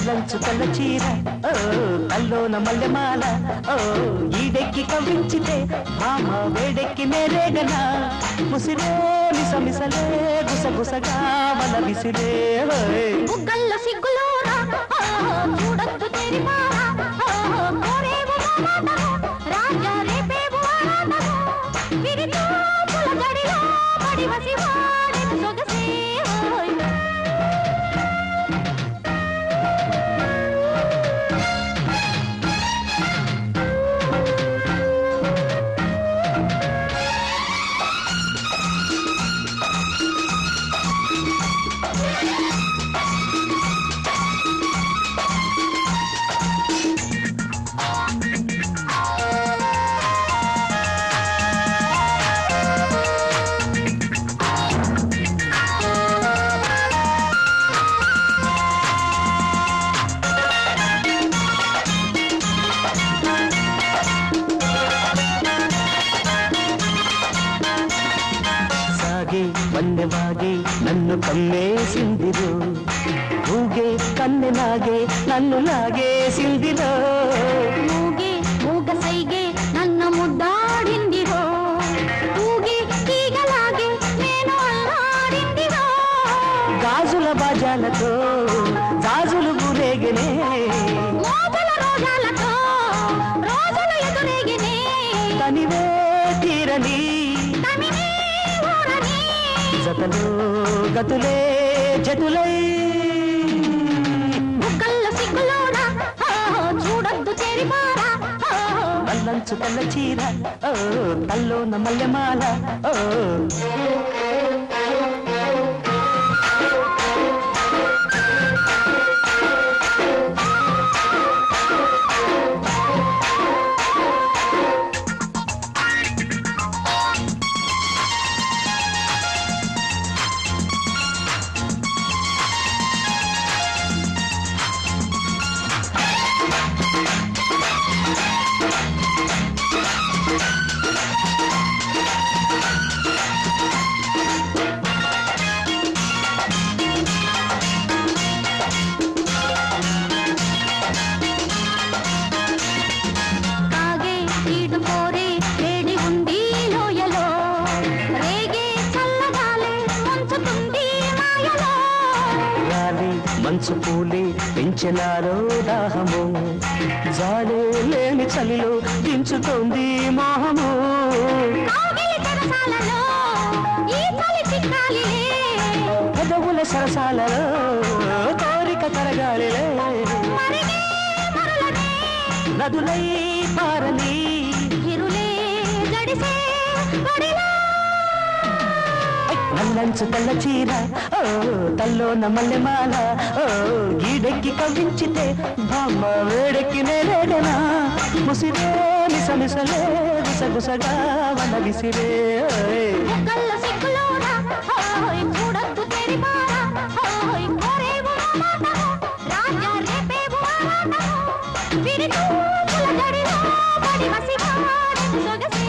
నల్లంచు తెల్ల చీర. ఓ తల్లోన మల్లెమాల. ఓ ఈడెక్కి కవ్వించితే మామ వేడెక్కి నేరేగనా ముసిరే మిసమిసలే గుసగుసగా వల విసిరే. ఓయ్. బుగ్గల్లో సిగ్గులోరా? చూడొద్దు తెరిపారా కోరేవు రాజా రేపేవు ఆరాటను విరితో నన్ను కమ్మేసిందిరు. ఊగే కన్నెలాగే నన్ను లాగేసిందిరో మూగే మూగ సైగే నన్న ముద్దాడిందిరో. ఊగే తీగలాగే నేను అల్లాడిందిరో. గాజుల బాజాలతో గాజులు గురేగనే. మోజుల రోజాలతో రోజులు ఎదురేగినే. తనివే తీరని. తమినే జతలో గతులే జతులై బుగ్గల్లో సిగ్గులోనా చూడొద్దు చెరిపారా. మల్లంచు తెల్ల చీర ఓ తల్లోన మల్లెమాల ఓ మంచు పూలి పెంచినారో దాహము. జాడే లేని చలిలో దించుతోంది మోహము. పెదవుల సరసాలలో కోరిక మరులనే. నదులై పారని. ఇరులే జడిసే అల్లంచు నల్లంచు తెల్ల చీర. ఓ తల్లోన మల్లెమాల. ఓ గీడెక్కి కవ్వించితే బామ్మ వేడెక్కి నేరేడనా ముసిరే మిసమిసలే గుసగుసగా వన విసిరే. ఓయ్. రాజా